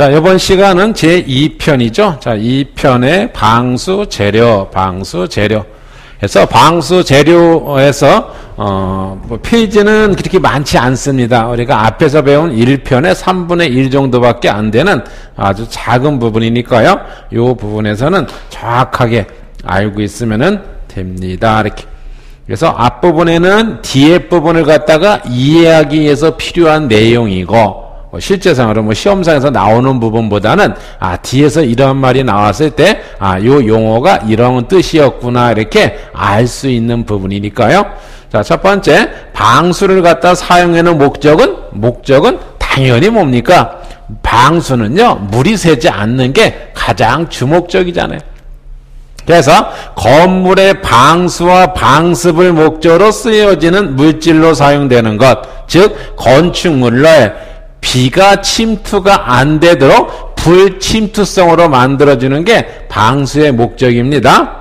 자, 이번 시간은 제 2편이죠. 자, 2편의 방수 재료, 방수 재료. 그래서 방수 재료에서 어, 뭐 페이지는 그렇게 많지 않습니다. 우리가 앞에서 배운 1편의 3분의 1 정도밖에 안 되는 아주 작은 부분이니까요. 이 부분에서는 정확하게 알고 있으면 됩니다. 이렇게. 그래서 앞부분에는 뒤에 부분을 갖다가 이해하기 위해서 필요한 내용이고 뭐 실제상으로 뭐 시험상에서 나오는 부분보다는 아 뒤에서 이런 말이 나왔을 때 아 요 용어가 이런 뜻이었구나 이렇게 알 수 있는 부분이니까요. 자, 첫 번째 방수를 갖다 사용하는 목적은 목적은 당연히 뭡니까? 방수는요. 물이 새지 않는 게 가장 주목적이잖아요. 그래서 건물의 방수와 방습을 목적으로 쓰여지는 물질로 사용되는 것, 즉 건축물로의 비가 침투가 안 되도록 불침투성으로 만들어주는 게 방수의 목적입니다.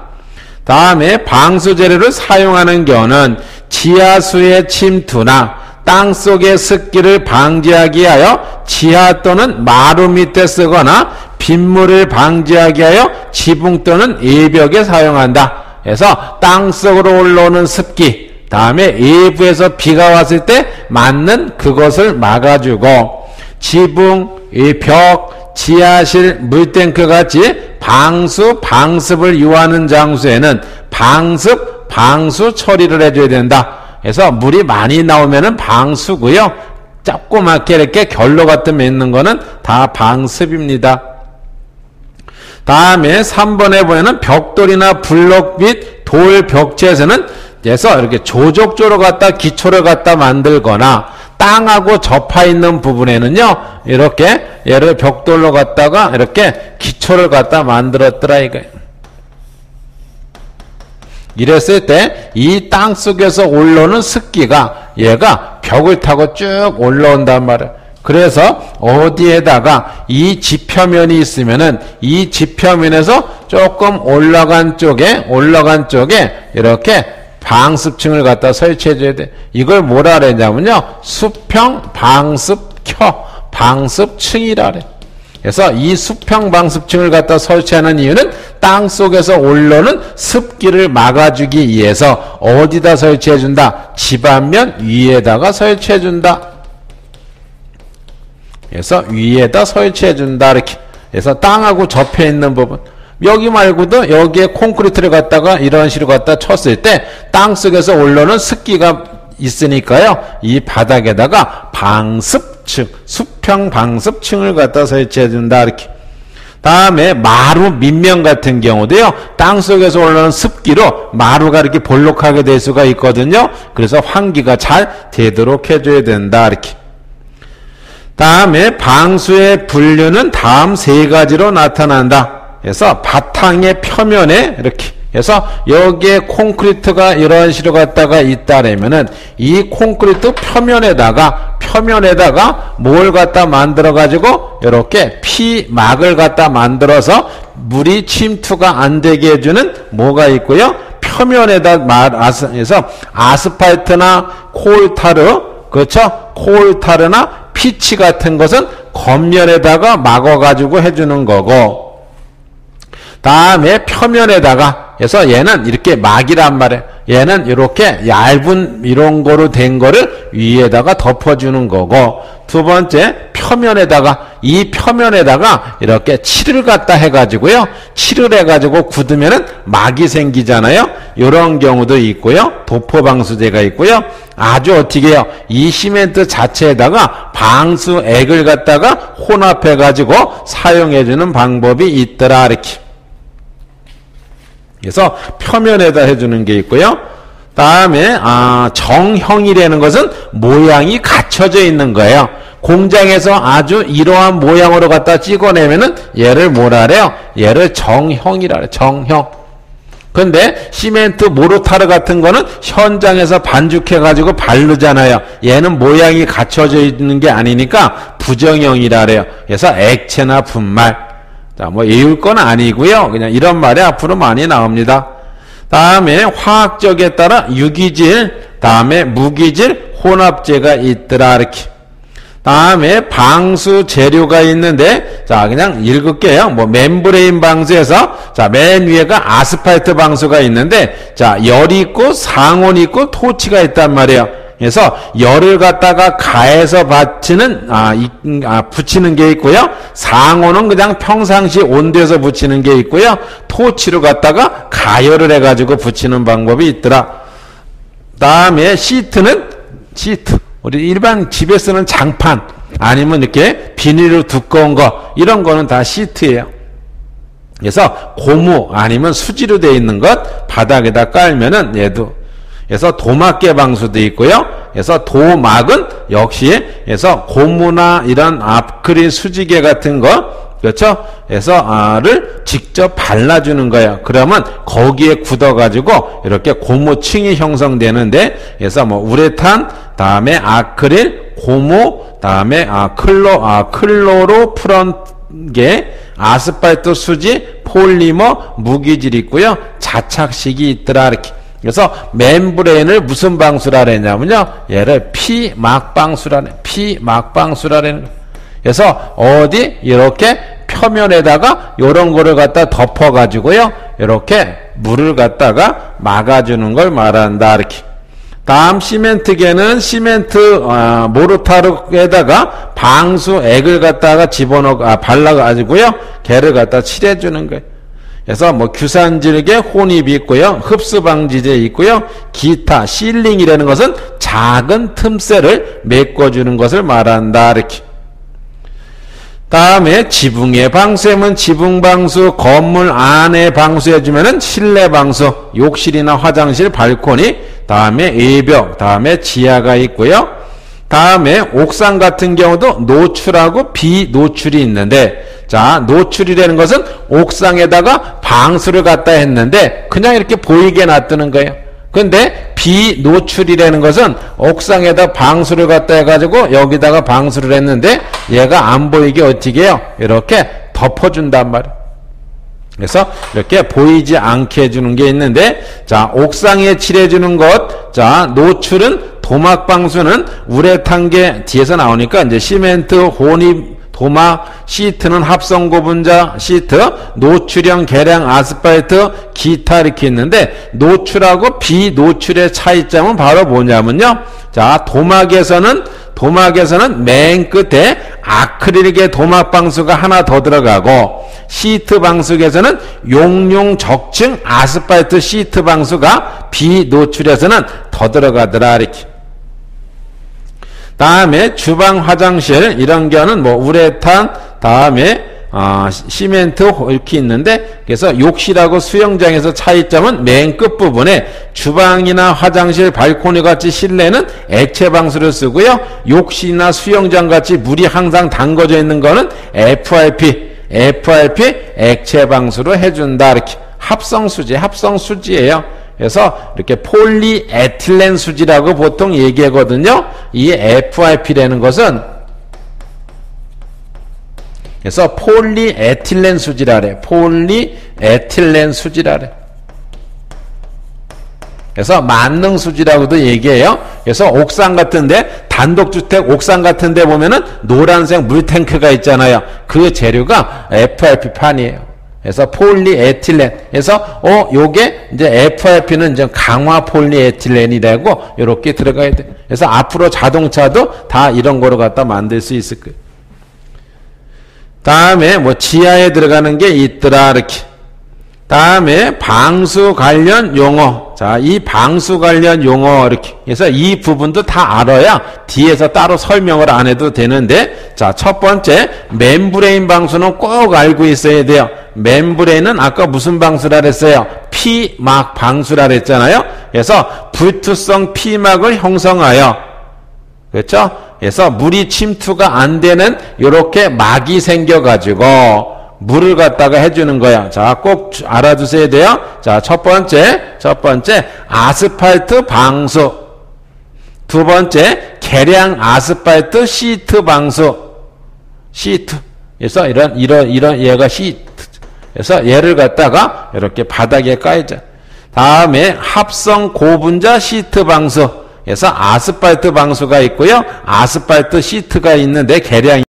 다음에 방수 재료를 사용하는 경우는 지하수의 침투나 땅 속의 습기를 방지하기 위하여 지하 또는 마루 밑에 쓰거나 빗물을 방지하기 위하여 지붕 또는 예벽에 사용한다. 그래서 땅 속으로 올라오는 습기, 다음에 외부에서 비가 왔을 때 맞는 그것을 막아주고 지붕, 벽, 지하실, 물탱크 같이 방수, 방습을 요하는 장소에는 방습, 방수 처리를 해줘야 된다. 그래서 물이 많이 나오면은 방수고요. 조그맣게 이렇게 결로 같은 맺는 거는 다 방습입니다. 다음에 3번에 보면은 벽돌이나 블록 및돌 벽체에서는 그래서 이렇게 조족조로 갖다 기초를 갖다 만들거나 땅하고 접하 있는 부분에는요 이렇게 얘를 벽돌로 갖다가 이렇게 기초를 갖다 만들었더라 이거. 이랬을 때 이 땅 속에서 올라오는 습기가 얘가 벽을 타고 쭉 올라온단 말이야 그래서 어디에다가 이 지표면이 있으면은 이 지표면에서 조금 올라간 쪽에 올라간 쪽에 이렇게 방습층을 갖다 설치해 줘야 돼. 이걸 뭐라 그랬냐면요. 수평 방습켜 방습층이라 그래. 그래서 이 수평 방습층을 갖다 설치하는 이유는 땅 속에서 올라오는 습기를 막아주기 위해서 어디다 설치해 준다? 집안면 위에다가 설치해 준다. 그래서 위에다 설치해 준다 이렇게. 그래서 땅하고 접해 있는 부분. 여기 말고도 여기에 콘크리트를 갖다가 이런 식으로 갖다 쳤을 때 땅 속에서 올라오는 습기가 있으니까요. 이 바닥에다가 방습층, 수평 방습층을 갖다 설치해 준다 이렇게. 다음에 마루 밑면 같은 경우도요. 땅 속에서 올라오는 습기로 마루가 이렇게 볼록하게 될 수가 있거든요. 그래서 환기가 잘 되도록 해줘야 된다 이렇게. 다음에 방수의 분류는 다음 세 가지로 나타난다. 그래서 바탕의 표면에 이렇게 그래서 여기에 콘크리트가 이런 식으로 갖다가 있다라면은 이 콘크리트 표면에다가 표면에다가 뭘 갖다 만들어 가지고 이렇게 피막을 갖다 만들어서 물이 침투가 안 되게 해주는 뭐가 있고요. 표면에다 말해서 아스팔트나 콜타르 그렇죠? 콜타르나 피치 같은 것은 겉면에다가 막아 가지고 해주는 거고 다음에 표면에다가 해서 얘는 이렇게 막이란 말이에요. 얘는 이렇게 얇은 이런 거로 된 거를 위에다가 덮어주는 거고 두 번째 표면에다가 이 표면에다가 이렇게 칠을 갖다 해가지고요. 칠을 해가지고 굳으면은 막이 생기잖아요. 이런 경우도 있고요. 도포 방수제가 있고요. 아주 어떻게 해요? 이 시멘트 자체에다가 방수액을 갖다가 혼합해가지고 사용해주는 방법이 있더라 이렇게. 그래서 표면에다 해주는 게 있고요. 다음에 아, 정형이라는 것은 모양이 갖춰져 있는 거예요. 공장에서 아주 이러한 모양으로 갖다 찍어내면은 얘를 뭐라 그래요? 얘를 정형이라 그래요. 정형. 근데 시멘트 모르타르 같은 거는 현장에서 반죽해 가지고 바르잖아요. 얘는 모양이 갖춰져 있는 게 아니니까 부정형이라 그래요. 그래서 액체나 분말 자, 뭐 이을 건 아니고요. 그냥 이런 말이 앞으로 많이 나옵니다. 다음에 화학적에 따라 유기질, 다음에 무기질, 혼합제가 있더라 이렇게. 다음에 방수 재료가 있는데 자, 그냥 읽을게요. 뭐, 멤브레인 방수에서, 자, 맨 위에가 아스팔트 방수가 있는데, 자, 열이 있고, 상온이 있고, 토치가 있단 말이에요. 그래서 열을 갖다가 가해서 받치는 아, 이, 아, 붙이는 게 있고요. 상온은 그냥 평상시 온도에서 붙이는 게 있고요. 토치로 갖다가 가열을 해가지고 붙이는 방법이 있더라. 다음에 시트는 시트. 우리 일반 집에 쓰는 장판 아니면 이렇게 비닐로 두꺼운 거 이런 거는 다 시트예요. 그래서 고무 아니면 수지로 되어 있는 것 바닥에다 깔면은 얘도 그래서 도막계 방수도 있고요. 그래서 도막은 역시 그래서 고무나 이런 아크릴 수지개 같은 거 그렇죠? 그래서 아를 직접 발라주는 거예요. 그러면 거기에 굳어가지고 이렇게 고무층이 형성되는데 그래서 뭐 우레탄 다음에 아크릴 고무 다음에 아 클로 아 클로로 프런게 아스팔트 수지 폴리머 무기질 있고요. 자착식이 있더라 이렇게. 그래서 멤브레인을 무슨 방수라 그랬냐면요. 얘를 피막방수라네. 피막방수라는 그래서 어디 이렇게 표면에다가 이런 거를 갖다 덮어 가지고요. 이렇게 물을 갖다가 막아 주는 걸 말한다 이렇게. 다음 시멘트계는 시멘트 어, 모르타르에다가 방수액을 갖다가 집어넣어 아, 발라 가지고요. 개를 갖다 칠해 주는 거예요. 그래서 뭐 규산질계 혼입이 있고요. 흡수 방지제 있고요. 기타 실링이라는 것은 작은 틈새를 메꿔주는 것을 말한다. 이렇게. 다음에 지붕의 방수하면 지붕 방수, 건물 안에 방수해주면은 실내 방수, 욕실이나 화장실, 발코니, 다음에 외벽, 다음에 지하가 있고요. 다음에 옥상 같은 경우도 노출하고 비노출이 있는데 자 노출이라는 것은 옥상에다가 방수를 갖다 했는데 그냥 이렇게 보이게 놔두는 거예요. 근데 비노출이라는 것은 옥상에다 방수를 갖다 해가지고 여기다가 방수를 했는데 얘가 안 보이게 어떻게 해요? 이렇게 덮어준단 말이에요. 그래서 이렇게 보이지 않게 해주는 게 있는데 자 옥상에 칠해주는 것 자 노출은 도막 방수는 우레탄 게 뒤에서 나오니까 이제 시멘트 혼입 도막, 시트는 합성 고분자 시트, 노출형 계량 아스팔트, 기타 이렇게 있는데 노출하고 비노출의 차이점은 바로 뭐냐면요. 자, 도막에서는 도막에서는 맨 끝에 아크릴계 도막 방수가 하나 더 들어가고 시트 방수에서는 용융 적층 아스팔트 시트 방수가 비노출에서는 더 들어가더라 이렇게. 다음에 주방 화장실 이런 경우는 뭐 우레탄 다음에 어, 시멘트 이렇게 있는데 그래서 욕실하고 수영장에서 차이점은 맨 끝부분에 주방이나 화장실 발코니 같이 실내는 액체 방수를 쓰고요. 욕실이나 수영장 같이 물이 항상 담궈져 있는 거는 FRP FRP 액체 방수로 해준다. 이렇게 합성 수지 합성 수지예요. 그래서 이렇게 폴리에틸렌 수지라고 보통 얘기하거든요. 이 FRP라는 것은 그래서 폴리에틸렌 수지라 그래. 폴리에틸렌 수지라 그래. 그래서 만능 수지라고도 얘기해요. 그래서 옥상 같은데 단독주택 옥상 같은데 보면은 노란색 물탱크가 있잖아요. 그 재료가 FRP 판이에요. 그래서 폴리에틸렌. 그래서 어 요게 이제 FRP는 이제 강화 폴리에틸렌이라고 이렇게 들어가야 돼. 그래서 앞으로 자동차도 다 이런 거로 갖다 만들 수 있을 거예요. 다음에 뭐 지하에 들어가는 게 있더라 이렇게. 다음에 방수 관련 용어. 자, 이 방수 관련 용어 이렇게. 그래서 이 부분도 다 알아야 뒤에서 따로 설명을 안 해도 되는데 자, 첫 번째 멤브레인 방수는 꼭 알고 있어야 돼요. 멤브레인은 아까 무슨 방수라 그랬어요? 피막 방수라 그랬잖아요. 그래서 불투성 피막을 형성하여 그렇죠? 그래서 물이 침투가 안 되는 이렇게 막이 생겨 가지고 물을 갖다가 해주는 거야. 자, 꼭 알아두셔야 돼요. 자, 첫 번째, 첫 번째, 아스팔트 방수. 두 번째, 계량 아스팔트 시트 방수. 시트. 그래서 이런, 이런, 이런, 얘가 시트. 그래서 얘를 갖다가 이렇게 바닥에 까이자. 다음에 합성 고분자 시트 방수. 그래서 아스팔트 방수가 있고요. 아스팔트 시트가 있는데 계량